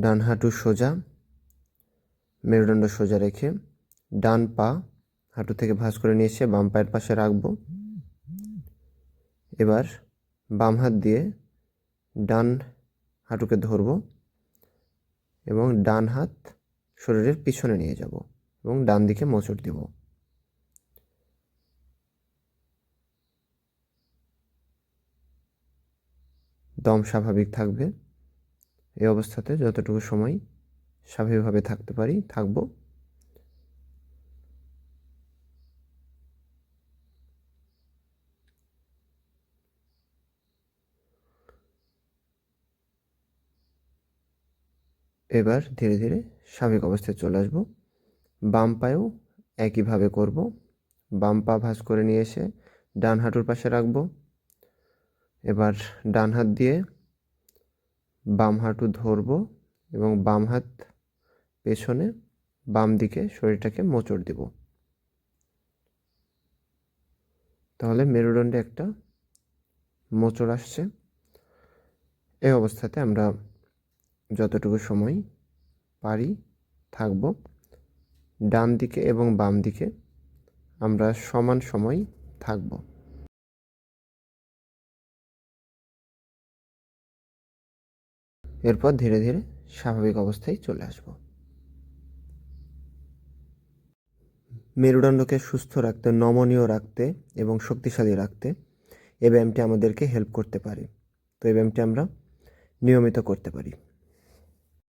ডান হাঁটু সোজা, মেরুদণ্ড সোজা রেখে ডান পা হাঁটু থেকে ভাঁজ করে নিয়ে এসে বাম পায়ের পাশে রাখব। এবার বাম হাত দিয়ে ডান হাঁটুকে ধরবো এবং ডান হাত শরীরের পিছনে নিয়ে যাব এবং ডান দিকে মোচড় দিব। দম স্বাভাবিক থাকবে। এই অবস্থাতে যতটুকু সময় স্বাভাবিকভাবে থাকতে পারি, থাকব। এবার ধীরে ধীরে স্বাভাবিক অবস্থায় চলে আসব। বাম পায়েও একইভাবে করব। বাম পা ভাঁজ করে নিয়ে এসে ডান হাঁটুর পাশে রাখব। এবার ডান হাত দিয়ে বাম হাঁটু ধরবো এবং বাম হাত পেছনে বাম দিকে শরীরটাকে মোচড় দিব। তাহলে মেরুদণ্ডে একটা মোচড় আসছে। এই অবস্থাতে আমরা যতটুকু সময় পারি থাকব, ডান দিকে এবং বাম দিকে আমরা সমান সময় থাকব। এরপর ধীরে ধীরে স্বাভাবিক অবস্থায় চলে আসব। মেরুদণ্ডকে সুস্থ রাখতে, নমনীয় রাখতে এবং শক্তিশালী রাখতে এই ব্যায়ামটি আমাদেরকে হেল্প করতে পারে। তো এই ব্যায়ামটি আমরা নিয়মিত করতে পারি।